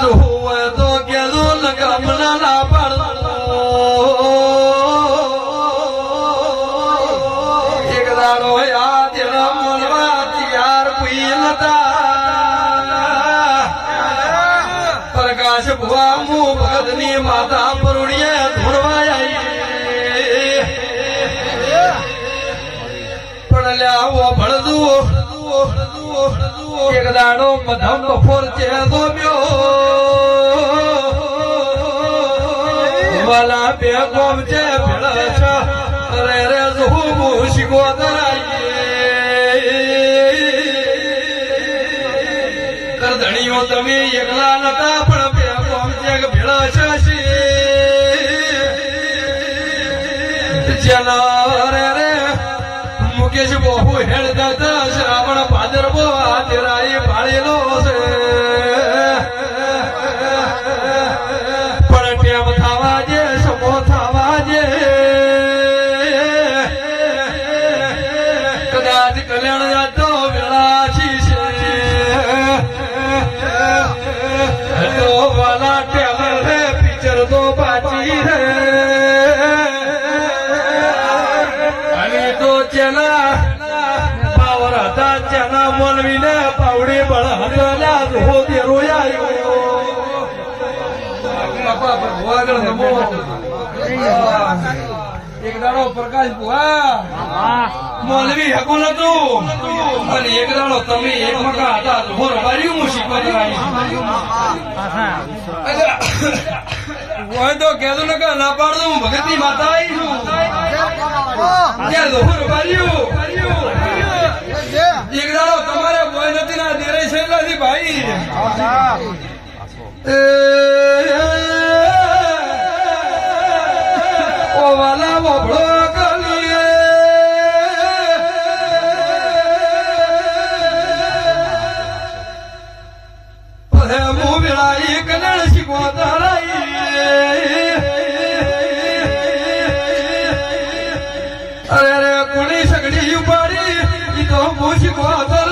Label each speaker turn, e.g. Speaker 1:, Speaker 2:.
Speaker 1: જો હોય તો કેજો લગમના ના ત્યાર પી લતા પ્રકાશ ભુવા મુ ભગતની માતા પરુણીએ એક દાડો મધમ ફોરચે તો વાલા બે ગોમ છે ભેળ છે, રે રે હું મૂશિકો કરધણીઓ તમે એકલા નતા, પણ બે ગોમ છે ભેળ છે જેના રે રે મુકેશ બહુ હેડ ભાદર હાજરાઈ ભાળેલો છે. પણ ટેમ થવા જે સમો થવા જે. કદાચ કલ્યાણ જાતો બાપા નમો એક દાડો પ્રકાશ ભુવા મોલવી હકુ નતું અને એક દાડો તમે એક મકા હતા હોર બાર્યું હું શીખવા તો કહેતો ને કે ના પાડતો હું ભગતની માતા આવી છું. ત્યાં લોહર બાર્યું એક દાડો તમારે બોય નથી ના દેરે છે ભાઈ. એ, અરે રે કોની સગડી ઉપાડી? ઈ તો મું શીખો તર જાણું